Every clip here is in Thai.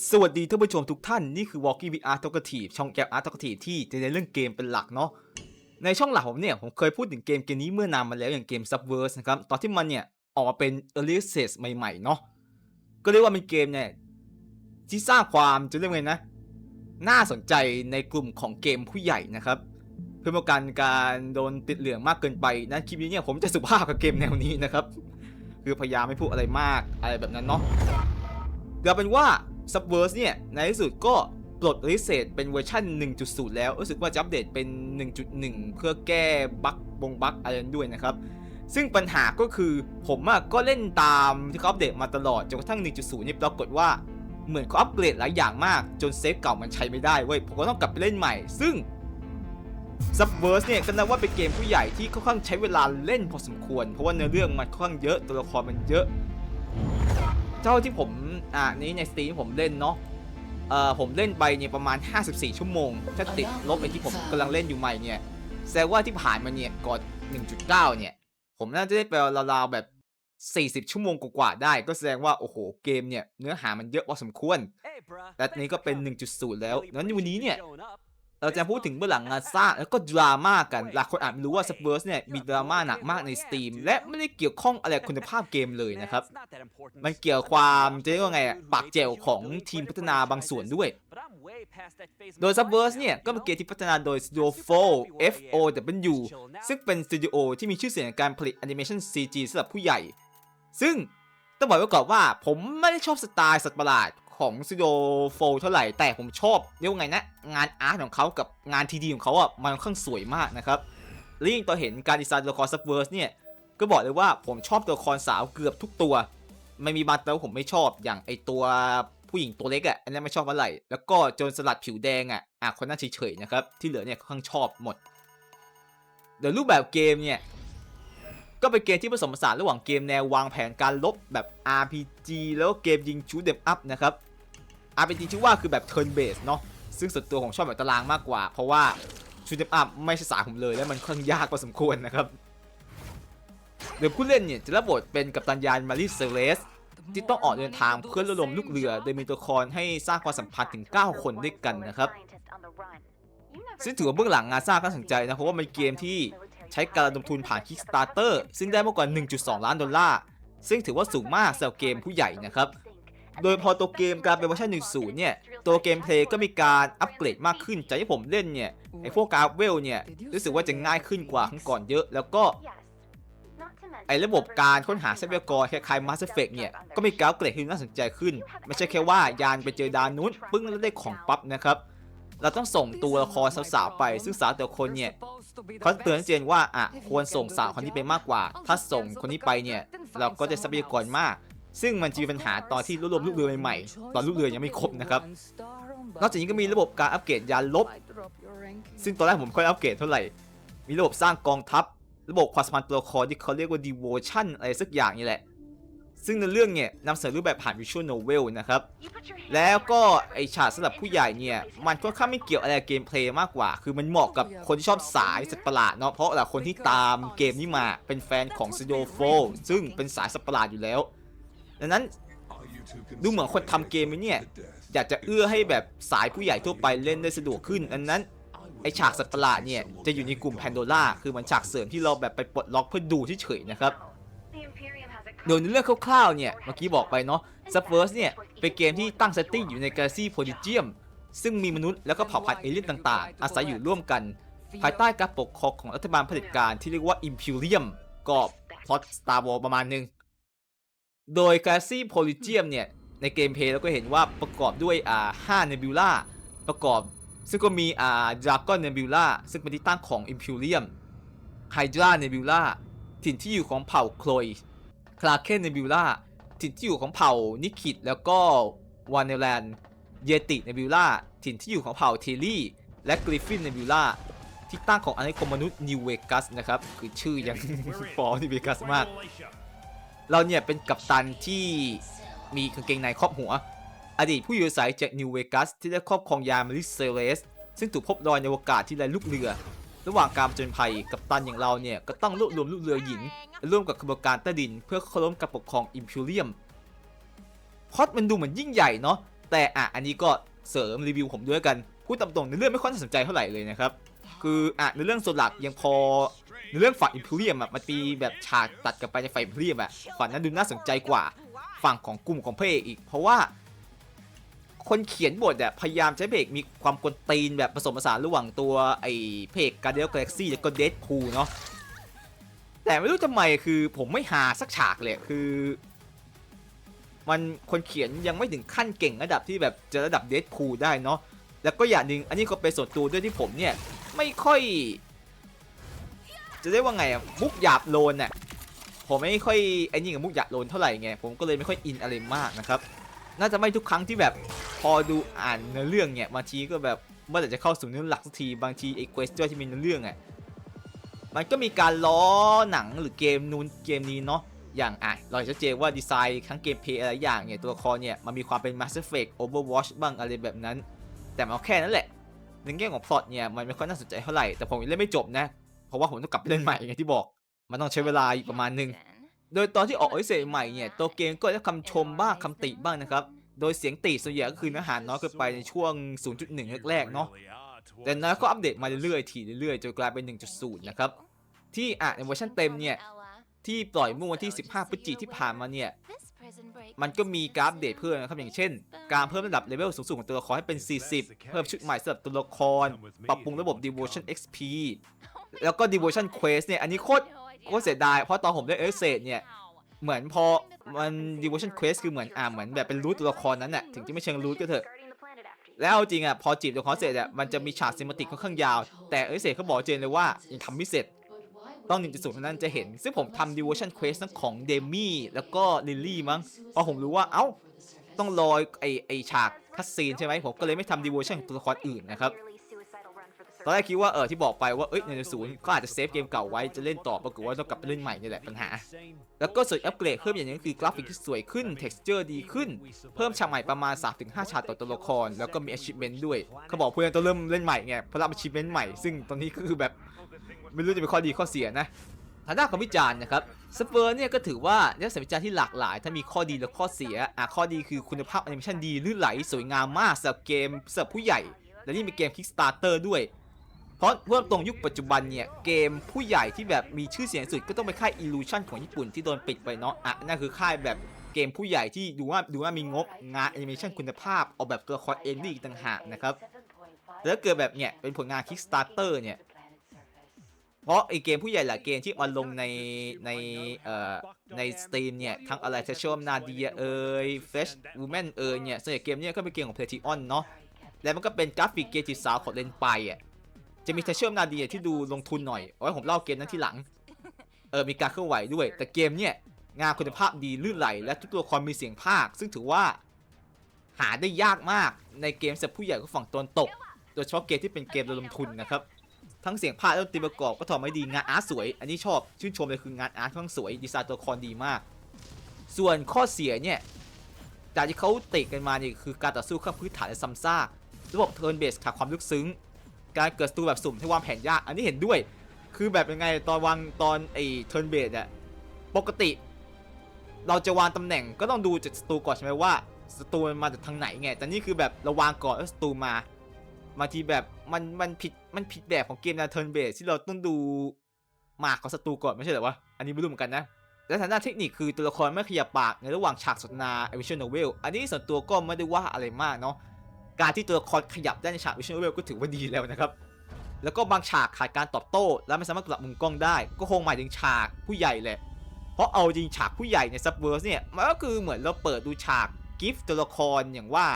สวัสดีท่านผู้ชมทุกท่านนี่คือ Walking VR Talkative ช่องแก้ว Art Talkative ที่จะเน้นเรื่องเกมเป็นหลักเนาะในช่องหลักผมเนี่ยผมเคยพูดถึงเกมเกมนี้เมื่อนานมาแล้วอย่างเกม Subverse นะครับตอนที่มันเนี่ยออกมาเป็น Early Access ใหม่ๆเนาะก็เรียกว่าเป็นเกมเนี่ยที่สร้างความจะเรียกไงนะ น่าสนใจในกลุ่มของเกมผู้ใหญ่นะครับ เพื่อป้องกันการโดนติดเหลืองมากเกินไปนะคลิปนี้เนี่ยผมจะสุภาพกับเกมแนวนี้นะครับคือพยายามไม่พูดอะไรมากอะไรแบบนั้นเนาะเดี๋ยวเป็นว่า Subverse เนี่ย ในที่สุดก็ปลดลิเซตเป็นเวอร์ชัน1.0 แล้ว รู้สึกว่าจะอัปเดตเป็น 1.1 เพื่อแก้บั๊กบงบั๊กอะไรนั้นด้วยนะครับ ซึ่งปัญหาก็คือผมอก็เล่นตามที่เขาอัปเดตมาตลอด จนกระทั่ง 1.0 นี่ปรากฏว่าเหมือนเขาอัปเกรดหลายอย่างมาก จนเซฟเก่ามันใช้ไม่ได้เว้ย ผมก็ต้องกลับไปเล่นใหม่ ซึ่ง Subverse เนี่ยก็นับว่าเป็นเกมผู้ใหญ่ที่ค่อนข้างใช้เวลาเล่นพอสมควร เพราะว่าเนื้อเรื่องมันค่อนข้างเยอะตัวละครมันเยอะ เท่าที่ผมอ่านี้ในสตรีมผมเล่นเนาะเอ่อผมเล่นไปเนี่ยประมาณ 54 ชั่วโมง ถ้าติดลบไอ้ที่ผมกำลังเล่นอยู่ใหม่เนี่ยแสดงว่าที่ผ่านมาเนี่ยก่อน1.9 เนี่ย ผมน่าจะได้ไปราวๆแบบ 40 ชั่วโมงกว่าๆได้ ก็แสดงว่าโอ้โหเกมเนี่ยเนื้อหามันเยอะพอสมควรและนี้ก็เป็น 1.0 แล้วงั้นวันนี้เนี่ย เราจะพูดถึงเบื้องหลังงานสร้างแล้วก็ดราม่ากัน หลายคนอาจไม่รู้ว่า Subverse เนี่ยมีดราม่าหนักมากใน Steam และไม่ได้เกี่ยวข้องอะไรคุณภาพเกมเลยนะครับ มันเกี่ยวความจะเรียกว่าไงปากเจลของทีมพัฒนาบางส่วนด้วย โดย Subverse เนี่ยก็เป็นเกมที่พัฒนาโดย Studio Flow FOW ซึ่งเป็นสตูดิโอที่มีชื่อเสียงในการผลิตแอนิเมชัน CG สำหรับผู้ใหญ่ ซึ่งต้องบอกไว้ก่อนว่าผมไม่ได้ชอบสไตล์สัตว์ประหลาด ของสตูดิโอโฟเท่าไหร่ แต่ผมชอบเรียกว่าไงนะ งานอาร์ตของเขากับงานทีดีของเขาอะมันค่อนข้างสวยมากนะครับและยิ่งต่อเห็นการดีไซน์ตัวละคร Subverse เนี่ย ก็บอกเลยว่าผมชอบตัวละครสาวเกือบทุกตัว ไม่มีบางตัวผมไม่ชอบอย่างไอตัวผู้หญิงตัวเล็กอะอันนั้นไม่ชอบอะไรแล้วก็โจรสลัดผิวแดงอะอะคนนั้นเฉยๆนะครับที่เหลือเนี่ยค่อนข้างชอบหมดเดี๋ยวรูปแบบเกมเนี่ยก็เป็นเกมที่ผสมผสานระหว่างเกมแนววางแผนการลบแบบ RPG แล้วก็เกมยิงชูดเดมอัพนะครับ RPG ที่อว่าคือแบบ turn base เนาะซึ่งส่วนตัวผมชอบแบบตารางมากกว่า เพราะว่าชูดเดมอัพไม่ใช่สายผมเลยและมันค่อนยากพอสมควรนะครับโดยผู้เล่นเนี่ยจะรับบทเป็นกัปตันยานมารีเซเลสที่ต้องออกเดินทางเพื่อระดมลูกเรือ โดยมีตัวละครให้สร้างความสัมพันธ์ถึง 9 คนด้วยกันนะครับ ซึ่งถือว่าเบื้องหลังงานสร้างก็น่าสนใจนะเพราะว่ามันเกมที่ใช้การระดมทุนผ่าน Kickstarter ซึ่งได้มากกว่า 1.2 ล้านดอลลาร์ ซึ่งถือว่าสูงมากสำหรับเกมผู้ใหญ่นะครับ โดยพอตัวเกมกลายเป็นเวอร์ชัน1.0 เนี่ย ตัวเกมเพลย์ก็มีการอัปเกรดมากขึ้นจากที่ผมเล่นเนี่ย ไอพวกการเวลเนี่ย รู้สึกว่าจะง่ายขึ้นกว่าครั้งก่อนเยอะ แล้วก็ ไอระบบการค้นหาทรัพยากรคล้ายๆ Mass Effect เนี่ย ก็มีการอัปเกรดที่น่าสนใจขึ้น ไม่ใช่แค่ว่ายานไปเจอดานนู้นปึ้งแล้วได้ของปั๊บนะครับเราต้องส่งตัวละครสาวๆไป ซึ่งสาวแต่คนเนี่ยเขาเตือนเจนว่าอะควรส่งสาวคนนี้ไปมากกว่า ถ้าส่งคนนี้ไปเนี่ย เราก็จะทรัพยากรมาก ซึ่งมันจะมีปัญหาตอนที่รวบรวมลูกเรือใหม่ๆ ตอนลูกเรือยังไม่ครบนะครับ นอกจากนี้ก็มีระบบการอัปเกรดยานลบ ซึ่งตอนแรกผมค่อยอัปเกรดเท่าไหร่ มีระบบสร้างกองทัพ ระบบความสัมพันธ์ตัวละครที่เขาเรียกว่า devotion อะไรสักอย่างนี่แหละ ซึ่งในเรื่องเนี่ยนำเสนอรูปแบบผ่าน visual novel นะครับ แล้วก็ไอฉากสำหรับผู้ใหญ่เนี่ย มันค่อนข้างไม่เกี่ยวอะไรกับเกมเพลย์มากกว่า คือมันเหมาะกับคนที่ชอบสายสัตว์ประหลาดเนาะ เพราะหลายคนที่ตามเกมนี้มาเป็นแฟนของ Studio 4ซึ่งเป็นสายสัตว์ประหลาดอยู่แล้ว ดังนั้นดูเหมือนคนทำเกมนี้เนี่ยอยากจะเอื้อให้แบบสายผู้ใหญ่ทั่วไปเล่นได้สะดวกขึ้นอันนั้นไอฉากสัตว์ประหลาดเนี่ยจะอยู่ในกลุ่มแพนโดล่าคือมันฉากเสริมที่เราแบบไปปลดล็อกเพื่อดูเฉยๆนะครับโดยในเรื่องคร่าวๆเนี่ยเมื่อกี้บอกไปเนาะ Subverse เนี่ยเป็นเกมที่ตั้งเซตติ้งอยู่ในกาแล็กซี่โพลิเจียมซึ่งมีมนุษย์แล้วก็เผ่าพันธุ์เอเลี่ยนต่างๆ อาศัยอยู่ร่วมกัน ภายใต้การปกครองของรัฐบาลเผด็จการที่เรียกว่า Imperium ก็พล็อต Star Wars ประมาณนึง โดย Galaxy p o l y g i u m เนี่ย ในเกมเพลย์เราก็เห็นว่าประกอบด้วยอ่า5 Nebula ประกอบ ซึ่งก็มีอ่า Dragon Nebula ซึ่งเป็นที่ตั้งของ Imperium Hydra Nebula ถิ่นที่อยู่ของเผ่าโคลยคลาเคนเนบิวล่าถิ่นที่อยู่ของเผ่านิคิดแล้วก็วานเนแลนเยติเนบิวล่าถิ่นที่อยู่ของเผ่าเทลี่ และกริฟฟินเนบิวล่าที่ตั้งของอาณานิคมมนุษย์นิวเวกัสนะครับ คือชื่อยังฟอนิวเวกัสมาก เราเนี่ยเป็นกัปตันที่มีกางเกงในครอบหัว อดีตผู้อยู่อาศัยจากนิวเวกัสที่ได้ครอบครองยามาริเซเลส ซึ่งถูกพบลอยในอวกาศที่ไร้ลูกเรือ ระหว่างการผจญภัยกัปตันอย่างเราเนี่ยก็ต้องรวบรวมลูกเรือหญิงร่วมกับขบวนการใต้ดินเพื่อเคารพการปกครองอิมพีเรียมพอดมันดูเหมือนยิ่งใหญ่เนาะแต่อะอันนี้ก็เสริมรีวิวผมด้วยกันพูดตามตรงในเรื่องไม่ค่อยน่าสนใจเท่าไหร่เลยนะครับ คืออะในเรื่องส่วนหลักยังพอในเรื่องฝั่งอิมพีเรียมอะมันมีแบบฉากตัดกับไปในฝั่งอิมพีเรียมอะฝั่งนั้นดูน่าสนใจกว่าฝั่งของกลุ่มของพระเอกอีก เพราะว่า คนเขียนบทอะพยายามใช้เพลงมีความกวนตีนแบบผสมผสานระหว่างตัวไอ้เพลงการเดียลกาแล็กซี่แล้วก็เดดพูเนาะแต่ไม่รู้ทำไมคือผมไม่หาสักฉากเลยคือ มันคนเขียนยังไม่ถึงขั้นเก่งระดับที่แบบจะระดับเดดพูได้เนาะแล้วก็อย่างหนึ่งอันนี้ก็เป็นส่วนตัวด้วยที่ผมเนี่ย ไม่ค่อย จะเรียกว่าไงอะมุกหยาบโลนน่ะผมไม่ค่อยไอ้นี่กับมุกหยาบโลนเท่าไหร่ไงผมก็เลยไม่ค่อยอินอะไรมากนะครับ น่าจะไม่ทุกครั้งที่แบบพอดูอ่านเนื้อเรื่องเนี่ยบางทีก็แบบเมื่อไหร่จะเข้าสู่เนื้อหลักสักทีบางทีไอ้เควสต์ที่มีเนื้อเรื่องอะมันก็มีการล้อหนังหรือเกมนู้นเกมนี้เนาะอย่างอะเราชัดเจนว่าดีไซน์ทั้งเกมเพย์อะไรอย่างเนี่ยตัวละครเนี่ยมันมีความเป็น Mass Effect Overwatch บ้างอะไรแบบนั้น แต่เอาแค่นั้นแหละ ในแง่ของพล็อตเนี่ยมันไม่ค่อยน่าสนใจเท่าไหร่แต่ผมยังเล่นไม่จบนะ เพราะว่าผมต้องกลับไปเล่นใหม่อย่างที่บอก มันต้องใช้เวลาอีกประมาณหนึง โดยตอนที่ออกโอเซใหม่เนี่ยตัวเกมก็ได้คำชมบ้างคำติบ้างนะครับ โดยเสียงติส่วนใหญ่ก็คือเนื้อหาน้อยเกินไปในช่วง 0.1 แรกๆเนาะแต่น้อยก็อัปเดตมาเรื่อยๆทีเรื่อยๆจนกลายเป็น 1.0 นะครับ ที่อะในเวอร์ชันเต็มเนี่ยที่ปล่อยเมื่อวันที่ 15 พฤศจิกที่ผ่านมาเนี่ย มันก็มีการอัปเดตเพิ่มนะครับอย่างเช่น การเพิ่มระดับเลเวลสูงสุดของตัวละครให้เป็น 40 เพิ่มชุดใหม่สำหรับตัวละคร ปรับปรุงระบบ Devotion XP แล้วก็ Devotion Quest เนี่ย อันนี้โคตรโคตรเสียดาย เพราะตอนผมได้เอเซเนี่ย เหมือนพอมัน Devotion Quest คือเหมือนอ่าเหมือนแบบเป็นรูทตัวละครนั้นน่ะถึงจะไม่เชิงรูทก็เถอะแล้วเอาจริงอะพอจีบตัวละครเสร็จอะมันจะมีฉากซิมมาติกค่อนข้างยาว แต่เอเซเขาบอกเจนเลยว่ายังทำไม่เสร็จ ต้อง 1.0 เท่านั้นจะเห็น ซึ่งผมทำ Devotion Quest ทั้งของเดมี่แล้วก็ลิลลี่มั้งเพราะผมรู้ว่าเอ้าต้องรอไอไอฉากคัสซีนใช่ไหมผมก็เลยไม่ทำ Devotion ของตัวละครอื่นนะครับ ตอนแรกคิดว่าเออที่บอกไปว่าเอ้ยในศูนย์ก็อาจจะเซฟเกมเก่าไว้จะเล่นต่อปรากฏว่าต้องกลับไปเล่นใหม่นี่แหละปัญหา แล้วก็ส่วนอัปเกรดเพิ่มอย่างนึงคือกราฟิกที่สวยขึ้น texture ดีขึ้น เพิ่มฉากใหม่ประมาณ 3-5ฉากต่อตัวละคร แล้วก็มี achievement ด้วย เขาบอกเพื่อนต้องเริ่มเล่นใหม่ไงเพราะรับ achievement ใหม่ซึ่งตอนนี้ก็คือแบบไม่รู้จะเป็นข้อดีข้อเสียนะทางด้านของวิจารณ์นะครับสเปอร์เนี่ยก็ถือว่าได้รับวิจารณ์ที่หลากหลาย ถ้ามีข้อดีและข้อเสียอะข้อดีคือคุณภาพแอนิเมชันดีลื่นไหล สวยงามมากสำหรับเกมสำหรับผู้ใหญ่ และนี่มีเกม Kickstarter ด้วย เพราะเพื่อตรงยุคปัจจุบันเนี่ย เกมผู้ใหญ่ที่แบบมีชื่อเสียงสุดก็ต้องเป็นค่าย Illusion ของญี่ปุ่นที่โดนปิดไปเนาะอะนั่นคือค่ายแบบเกมผู้ใหญ่ที่ดูว่าดูว่ามีงบงานแอนิเมชันคุณภาพออกแบบตัวละครเองด้อีกต่างหากนะครับแล้วเกิดแบบเนี่ยเป็นผลงาน Kickstarter เนี่ยเพราะไอเกมผู้ใหญ่หลายเกมที่มาลงในในเอ่อในสตรีมเนี่ยทั้งอะไรเทชมนาเดียเอ่ยเฟชวูแมนเอ่ยเนี่ยส่วนใหญ่เกมเนี่ยก็เป็นเกมของ Platinum เนาะแล้วมันก็เป็นกราฟิกเกมจีบสาวของเลนไปอะ จะมีเทชมนาดีที่ดูลงทุนหน่อยเอาไว้ผมเล่าเกมนั้นที่หลัง เออมีการเคลื่อนไหวด้วย แต่เกมเนี่ยงานคุณภาพดีลื่นไหล และทุกตัวละครมีเสียงภาค ซึ่งถือว่าหาได้ยากมากในเกมสำหรับผู้ใหญ่ของฝั่งตะวันตก โดยเฉพาะเกมที่เป็นเกมระดมทุนนะครับ ทั้งเสียงภาคและดนตรีประกอบก็ทำไม่ดีงานอาร์ตสวย อันนี้ชอบชื่นชมเลยคืองานอาร์ตค่อนข้างสวยดีไซน์ตัวละครดีมาก ส่วนข้อเสียเนี่ยจากที่เขาติกันมาเนี่ยคือการต่อสู้ข้ามพื้นฐานและซ้ำซากระบบเทิร์นเบสขาดความลึกซึ้ง การเกิดศัตรูแบบสุ่มที่วางแผนยาก อันนี้เห็นด้วย คือแบบยังไงตอนวางตอนไอ้เทิร์นเบสอะปกติ เราจะวางตำแหน่งก็ต้องดูจากศัตรูก่อนใช่ไหมว่าศัตรูมันมาจากทางไหนไง แต่นี่คือแบบเราวางก่อนแล้วศัตรูมาบางทีแบบมันมันผิดมันผิดแบบของเกมนวเทิร์นเบสที่เราต้องดูหมากของศัตรูก่อนไม่ใช่หรอวะ อันนี้ไม่รู้เหมือนกันนะและทางด้านเทคนิคคือตัวละครไม่ขยับปากในระหว่างฉากสนทนาอวิชวลโนเวล อันนี้ส่วนตัวก็ไม่ได้ว่าอะไรมากเนาะ การที่ตัวละครขยับได้ในฉากวิชวลเวลก็ถือว่าดีแล้วนะครับ แล้วก็บางฉากขาดการตอบโต้ และไม่สามารถกลับมุมกล้องได้ ก็คงหมายถึงฉากผู้ใหญ่แหละ เพราะเอาจริงฉากผู้ใหญ่ในซับเวอร์สเนี่ยมันก็คือเหมือนเราเปิดดูฉากกิฟต์ตัวละครอย่างว่า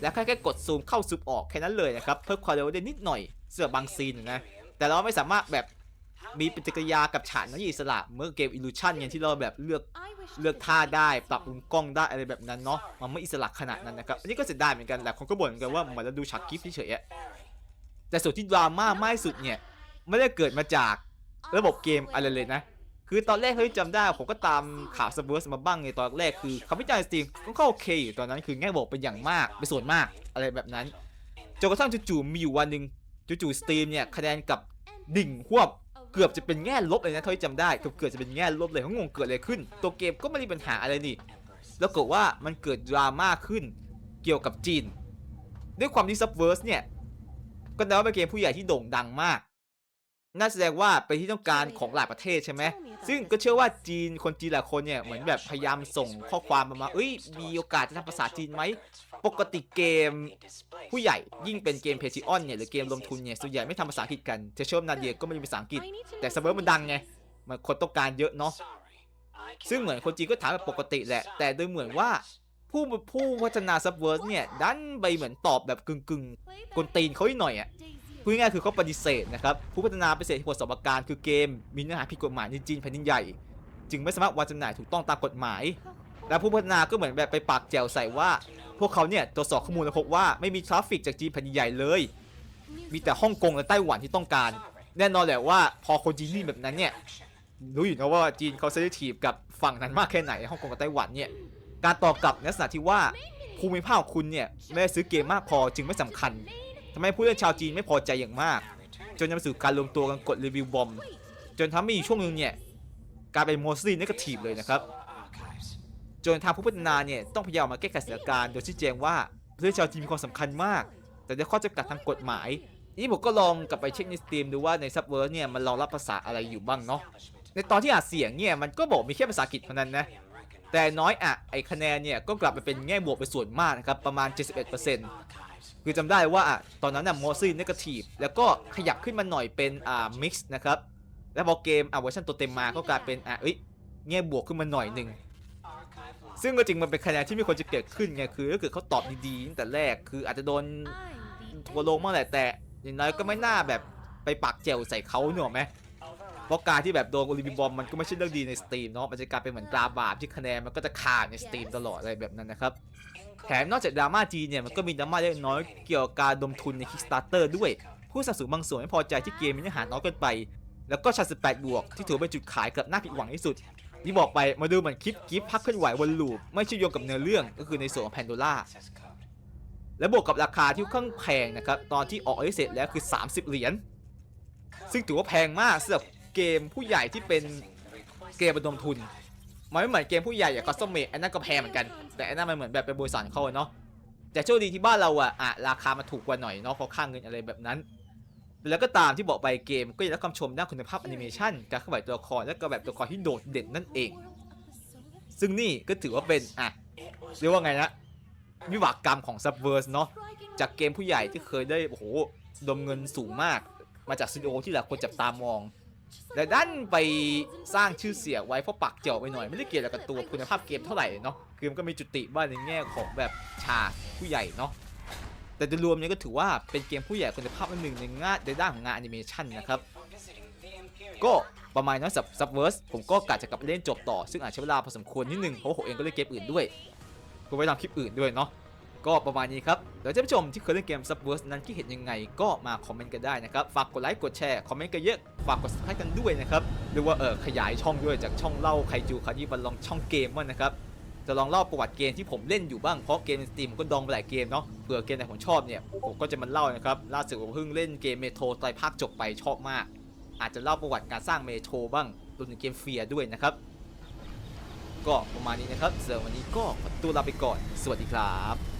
แล้วแค่แค่กดซูมเข้าซูมออกแค่นั้นเลยนะครับเพิ่มความเร็วได้นิดหน่อยเสื้อบางซีนนะแต่เราไม่สามารถแบบ มีปฏิกิริยากับฉากนั้นอิสระเมื่อเกม Illusion เนี่ยที่เราแบบเลือกเลือกท่าได้ปรับมุมกล้องได้อะไรแบบนั้นเนาะมันไม่อิสระขนาดนั้นนะครับอันนี้ก็เสียดายเหมือนกันหลายคนก็บ่นเหมือนกันว่าเหมือนเราดูฉากกิฟต์เฉยๆอะแต่ส่วนที่ดราม่ามากที่สุดเนี่ยไม่ได้เกิดมาจากระบบเกมอะไรเลยนะคือตอนแรกเฮ้ยจำได้ผมก็ตามข่าวสเปอร์สมาบ้างในตอนแรกคือคำวิจารณ์สตรีมก็โอเคอยู่ตอนนั้นคือแง่บวกเป็นอย่างมากเป็นส่วนมากอะไรแบบนั้นจนกระทั่งจู่ๆมีอยู่วันหนึ่งจู่ๆสตรีมเนี่ยคะแนนกับดิ่งหวบ เกือบจะเป็นแง่ลบเลยนะเท่าที่จำได้เกือบเกือบจะเป็นแง่ลบเลยเขางงเกิดอะไรขึ้น ตัวเกมก็ไม่ได้มีปัญหาอะไรนี่ แล้วเกิดว่ามันเกิดดราม่าขึ้นเกี่ยวกับจีน ด้วยความที่ Subverse เนี่ยก็นับว่าเป็นเกมผู้ใหญ่ที่โด่งดังมาก น่าแสดงว่าเป็นที่ต้องการของหลายประเทศใช่ไหม ซึ่งก็เชื่อว่าจีนคนจีนหลายคนเนี่ยเหมือนแบบพยายามส่งข้อความมามาเอ้ยมีโอกาสจะทำภาษาจีนไหม ปกติเกมผู้ใหญ่ยิ่งเป็นเกมเพจิออนเนี่ยหรือเกมลงทุนเนี่ยส่วนใหญ่ไม่ทำภาษาอังกฤษกันจะเชอว่านาเดียก็ไม่มีภาษาอังกฤษ แต่เซิร์ฟเวอร์มันดังไงมันคนต้องการเยอะเนาะซึ่งเหมือนคนจีนก็ถามแบบปกติแหละ แต่ดูเหมือนว่าผู้ผู้พัฒนาซับเวิร์สเนี่ยดันไปเหมือนตอบแบบกึ่งกึ่งกวนตีนเขาอีกหน่อยอะพูดง่ายคือเขาปฏิเสธนะครับ ผู้พัฒนาปฏิเสธเหตุผลสอบการคือเกม มีเนื้อหาผิดกฎหมายในจีนแผ่นดินใหญ่ จึงไม่สามารถวางจำหน่ายถูกต้องตามกฎหมาย และผู้พัฒนาก็เหมือนแบบไปปากแจวใส่ว่า พวกเขาเนี่ยตรวจสอบข้อมูลแล้วพบว่าไม่มีทราฟฟิกจากจีนแผ่นใหญ่เลย มีแต่ฮ่องกงและไต้หวันที่ต้องการ แน่นอนแหละว่าพอคนจีนนี่แบบนั้นเนี่ยรู้อยู่นะว่าจีนเขาเซนซิทีฟกับฝั่งนั้นมากแค่ไหนฮ่องกงกับไต้หวันเนี่ยการตอบกลับในลักษณะที่ว่าภูมิภาคของคุณเนี่ยไม่ได้ซื้อเกมมากพอจึงไม่สำคัญทำให้ผู้เล่นชาวจีนไม่พอใจอย่างมาก จนนำไปสู่การรวมตัวกันกดรีวิวบอม จนทำให้ช่วงหนึงเนี่ยกลายเป็นโมซี่นกาทีฟเลยนะครับ จนทางผู้พัฒนาเนี่ยต้องพยายามมาแก้ไขสถานการณ์โดยชี้แจงว่าผู้เล่นชาวจีนมีความสำคัญมาก แต่ด้วยข้อจำกัดทางกฎหมาย นี่ผมก็ลองกลับไปเช็คในสตรีมดูว่าในซับเวอร์เนี่ยมันรองรับภาษาอะไรอยู่บ้างเนาะในตอนที่อัดเสียงเนี่ยมันก็บอกมีแค่ภาษาอังกฤษเท่านั้นนะแต่น้อยอะไอคะแนนเนี่ยก็กลับไปเป็นแง่บวกไปส่วนมากนะครับประมาณ 71%คือจำได้ว่าอะตอนนั้นน่ะโมซี่นกาทีฟแล้วก็ขยับขึ้นมาหน่อยเป็นอ่ามิกซ์นะครับแล้วพอเกมอะเวอร์ชันตัวเต็มมาก็กลายเป็นอะเอ้ยแง่บวกขึ้นมาหน่อยหนึ่ง ซึ่งก็จริงมันเป็นคะแนนที่ไม่ควรจะเกิดขึ้นไงคือถ้าเกิดเขาตอบดีๆตั้งแต่แรกคืออาจจะโดนทัวร์ลงมากแหละแต่อย่างน้อยก็ไม่น่าแบบไปปักเจลใส่เขาหนกออกไหมเพราะการที่แบบโดนโอลิมปิกบอมมันก็ไม่ใช่เรื่องดีในสตรีมเนาะมันจะกลายเป็นเหมือนตราบาปที่คะแนนมันก็จะขาดในสตรีมตลอดอะไรแบบนั้นนะครับแถมนอกจากดราม่าจีนเนี่ยมันก็มีดราม่าเล็กน้อยเกี่ยวกับการลงทุนใน Kickstarter ด้วย ผู้สนับสนุนบางส่วนไม่พอใจที่เกมมีเนื้อหาน้อยเกินไป แล้วก็ชา18บวกที่ถือเป็นจุดขายเกับน่าผิดหวังที่สุด ที่บอกไปมาดูเหมือนคลิปกิฟพักเคลื่อนไหววนลูปไม่เชื่อมโยงกับเนื้อเรื่องก็คือในส่วนของแพนโดล่าและบวกกับราคาที่ค่อนข้างแพงนะครับ ตอนที่ออกออเสร็จแล้วคือ 30 เหรียญซึ่งถือว่าแพงมากสำหรับเกมผู้ใหญ่ที่เป็นเกมประดมทุนมันไม่เหมือนเกมผู้ใหญ่อย่างคอสเมอันนั้นก็แพงเหมือนกัน แต่อันนั้นมันเหมือนแบบเป็นบริษัทเขาเนาะแต่โชคดีที่บ้านเราอะอะราคามันถูกกว่าหน่อยเนาะเพราะค่างเงินอะไรแบบนั้น แล้วก็ตามที่บอกไปเกมก็ยังได้คำชมด้านคุณภาพแอนิเมชันการเคลื่อนไหวตัวละครและก็แบบตัวละครที่โดดเด่นนั่นเอง ซึ่งนี่ก็ถือว่าเป็นอะเรียกว่าไงนะวิบากกรรมของ Subverse เนาะจากเกมผู้ใหญ่ที่เคยได้โอ้โหดมเงินสูงมาก มาจากสตูดิโอที่หลายคนจับตามองแต่ดันไปสร้างชื่อเสียงไว้เพราะปักเจาะไปหน่อย ไม่ได้เกี่ยวกับตัวคุณภาพเกมเท่าไหร่เนาะคือมันก็มีจุติบ้างในแง่ของแบบชาผู้ใหญ่เนาะ แต่โดยรวมเนี่ยก็ถือว่าเป็นเกมผู้ใหญ่คุณภาพอันหนึ่งในงานในด้านของงานแอนิเมชันนะครับ ก็ประมาณนั้นสับซับเวิร์สผมก็กะจะกลับไปเล่นจบต่อ ซึ่งอาจใช้เวลาพอสมควรนิดนึงเพราะผมเองก็เล่นเกมอื่นด้วยเพื่อไว้ทำคลิปอื่นด้วยเนาะก็ประมาณนี้ครับเดี๋ยวท่านผู้ชมที่เคยเล่นเกม Subverse นั้นคิดเห็นยังไงก็มาคอมเมนต์กันได้นะครับ ฝากกดไลค์กดแชร์คอมเมนต์กันเยอะ ฝากกด subscribe กันด้วยนะครับหรือว่าเออขยายช่องด้วยจากช่องเล่าไคจูคานี่มาลองช่องเกมบ้านะครับ จะลองเล่าประวัติเกมที่ผมเล่นอยู่บ้างเพราะเกมในสตรีมก็ดองไปหลายเกมเนาะเผื่อเกมไหนผมชอบเนี่ยผมก็จะมาเล่านะครับล่าสุดผมเพิ่งเล่นเกมเมโทรไตรภาคจบไปชอบมาก อาจจะเล่าประวัติการสร้างเมโทรบ้างรวมถึงเกมเฟียด้วยนะครับ ก็ประมาณนี้นะครับสำหรับวันนี้ก็ขอตัวลาไปก่อน สวัสดีครับ